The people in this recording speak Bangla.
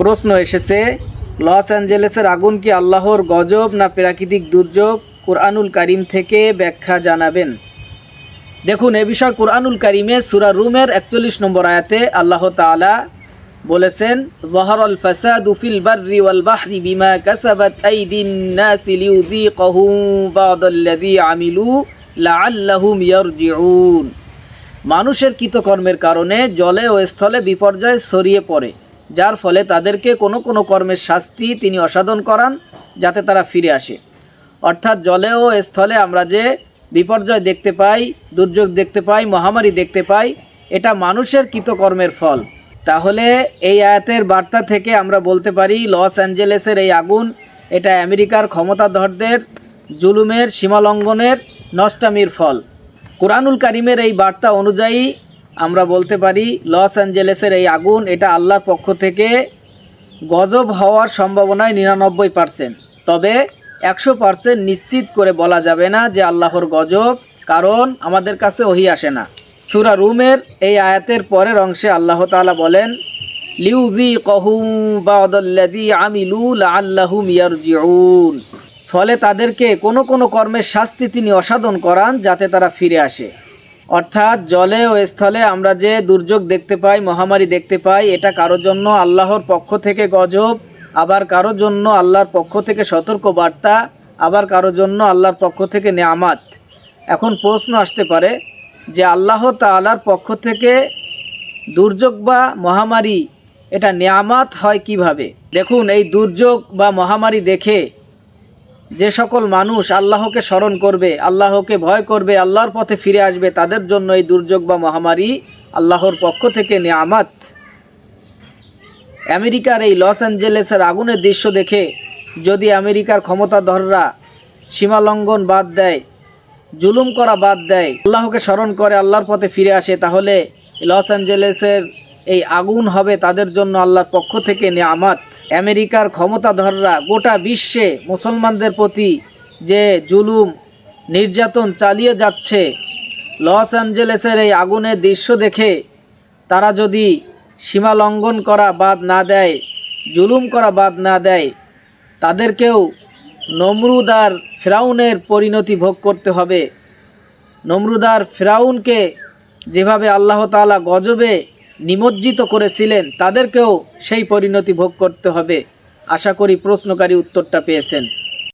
প্রশ্ন এসেছে, লস অ্যাঞ্জেলেসের আগুন কি আল্লাহর গজব না প্রাকৃতিক দুর্যোগ? কোরআনুল কারিম থেকে ব্যাখ্যা জানাবেন। দেখুন, এ বিষয়ে কোরআনুল কারিমে সুরা রুমের একচল্লিশ নম্বর আয়াতে আল্লাহ তাআলা বলেছেন, জহরল ফাসাদ ফিল বাররি ওয়াল বাহরি বিমা কাসাবাত আইদিন নাস লিউযীকাহুম বা'দাল্লাযী আমিলু লাআল্লাহুম ইয়ারজিউন। মানুষের কৃতকর্মের কারণে জলে ও স্থলে বিপর্যয় ছড়িয়ে পড়ে। যার ফলে তাদেরকে কোনো কোনো কর্মের শাস্তি তিনি অসাধন করান যাতে তারা ফিরে আসে। অর্থাৎ জলে ও স্থলে আমরা যে বিপর্যয় দেখতে পাই, দুর্যোগ দেখতে পাই, মহামারী দেখতে পাই, এটা মানুষের কৃতকর্মের ফল। তাহলে এই আয়াতের বার্তা থেকে আমরা বলতে পারি, লস অ্যাঞ্জেলেসের এই আগুন, এটা আমেরিকার ক্ষমতাধরদের জুলুমের, সীমালঙ্ঘনের, নষ্টামির ফল। কোরআনুল কারিমের এই বার্তা অনুযায়ী আমরা বলতে পারি লস অ্যাঞ্জেলেসের এই আগুন, এটা আল্লাহর পক্ষ থেকে গজব হওয়ার সম্ভাবনায় নিরানব্বই পার্সেন্ট তবে একশো পার্সেন্ট নিশ্চিত করে বলা যাবে না যে আল্লাহর গজব, কারণ আমাদের কাছে ওহি আসে না। সুরা রুমের এই আয়াতের পরের অংশে আল্লাহ তাআলা বলেন লিউজি কহুম বাদল্লাদি আমিলু আল্লাহুম ইয়ারজিউন। ফলে তাদেরকে কোনো কোনো কর্মের শাস্তি তিনি অসাধন করান যাতে তারা ফিরে আসে। অর্থাৎ জলে ও স্থলে আমরা যে দুর্যোগ দেখতে পাই, মহামারী দেখতে পাই, এটা কারোর জন্য আল্লাহর পক্ষ থেকে গজব, আবার কারোর জন্য আল্লাহর পক্ষ থেকে সতর্ক বার্তা আবার কারোর জন্য আল্লাহর পক্ষ থেকে নেয়ামাত। এখন প্রশ্ন আসতে পারে যে আল্লাহ তাআলার পক্ষ থেকে দুর্যোগ বা মহামারী, এটা নেয়ামাত হয় কীভাবে? দেখুন, এই দুর্যোগ বা মহামারী দেখে যে সকল মানুষ আল্লাহকে স্মরণ করবে, আল্লাহকে ভয় করবে, আল্লাহর পথে ফিরে আসবে, তাদের জন্য এই দুর্যোগ বা মহামারী আল্লাহর পক্ষ থেকে নেয়ামাত। আমেরিকার এই লস অ্যাঞ্জেলেসের আগুনের দৃশ্য দেখে যদি আমেরিকার ক্ষমতাধররা সীমালঙ্ঘন বাদ দেয়, জুলুম করা বাদ দেয়, আল্লাহকে স্মরণ করে আল্লাহর পথে ফিরে আসে, তাহলে লস অ্যাঞ্জেলেসের এই আগুন হবে তাদের জন্য আল্লাহর পক্ষ থেকে নেয়ামাত। আমেরিকার ক্ষমতাধররা গোটা বিশ্বে মুসলমানদের প্রতি যে জুলুম, নির্যাতন চালিয়ে যাচ্ছে, লস অ্যাঞ্জেলেসের এই আগুনের দৃশ্য দেখে তারা যদি সীমা লঙ্ঘন করা বাদ না দেয়, জুলুম করা বাদ না দেয়, তাদেরকেও নমরুদার ফেরাউনের পরিণতি ভোগ করতে হবে। নমরুদার ফেরাউনকে যেভাবে আল্লাহ তাআলা গজবে নিমজ্জিত করেছিলেন তাদেরকেও সেই পরিণতি ভোগ করতে হবে। আশা করি প্রশ্নকারী উত্তরটা পেয়েছেন।